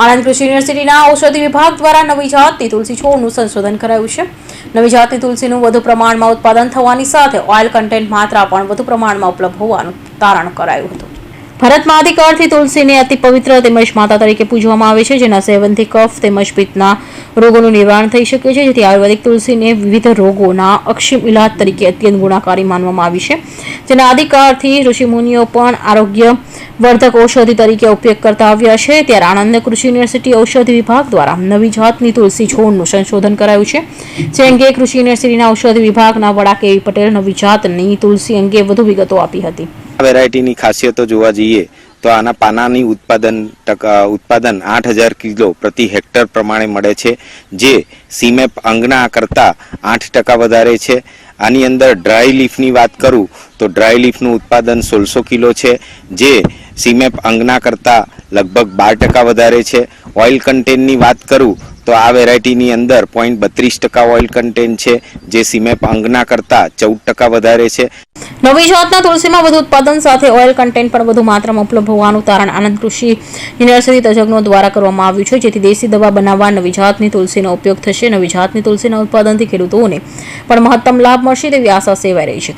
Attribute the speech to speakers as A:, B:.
A: આણંદ કૃષિ યુનિવર્સિટીના ઔષધિ વિભાગ દ્વારા નવી જાતની તુલસી છોડનું સંશોધન કરાયું છે. નવી જાતની તુલસીનું વધુ પ્રમાણમાં ઉત્પાદન થવાની સાથે ઓઇલ કન્ટેન્ટ માત્રા પણ વધુ પ્રમાણમાં ઉપલબ્ધ હોવાનું તારણ કરાયું હતું. ભારતમાં આદિકાળથી તુલસીને અતિ પવિત્ર તેમજ માતા તરીકે પૂજવામાં આવે છે, જેના સેવનથી કફ તેમજ પિત્તના રોગોનું નિવારણ થઈ શકે છે, જેથી આયુર્વેદિક તુલસીને વિવિધ રોગોના અક્ષિમ ઇલાજ તરીકે અત્યંત ગુણાકારી માનવામાં આવી છે. જેના આદિકાળથી ઋષિમુનિઓ પણ આરોગ્ય વર્ધક ઔષધિ તરીકે ઉપયોગ કરતા આવ્યા છે. ત્યારે આણંદ કૃષિ યુનિવર્સિટી ઔષધિ વિભાગ દ્વારા નવી જાતની તુલસી છોડનું સંશોધન કરાયું છે. જે અંગે કૃષિ યુનિવર્સિટીના ઔષધિ વિભાગના વડા કેવી પટેલ નવી જાતની તુલસી અંગે વધુ વિગતો આપી હતી.
B: વેરાયટીની ખાસિયતો જોવા જઈએ, તો આના પાનાની ઉત્પાદન ટકા ઉત્પાદન આઠ હજાર કિલો પ્રતિ હેક્ટર પ્રમાણે મળે છે, જે સીમેપ અંગના કરતાં આઠ ટકા વધારે છે. આની અંદર ડ્રાય લીફની વાત કરું, તો ડ્રાય લીફનું ઉત્પાદન સોળસો કિલો છે, જે સીમેપ અંગના કરતાં લગભગ બાર ટકા વધારે છે. ઓઇલ કન્ટેન્ટની વાત કરું, તો આ વેરાયટીની અંદર પોઈન્ટ બત્રીસ ટકા ઓઇલ કન્ટેન્ટ છે, જે સીમેપ અંગના કરતાં ચૌદ ટકા વધારે છે.
A: નવી જાતના તુલસીમાં વધુ ઉત્પાદન સાથે ઓઇલ કન્ટેન્ટ પણ વધુ માત્રામાં ઉપલબ્ધ હોવાનું તારણ આનંદ કૃષિ યુનિવર્સિટી તજજ્ઞો દ્વારા કરવામાં આવ્યું છે, જેથી દેશી દવા બનાવવા નવી જાતની તુલસીનો ઉપયોગ થશે. નવી જાતની તુલસીના ઉત્પાદનથી ખેડૂતોને પણ મહત્તમ લાભ મળશે તેવી આશા સેવાઈ રહી છે.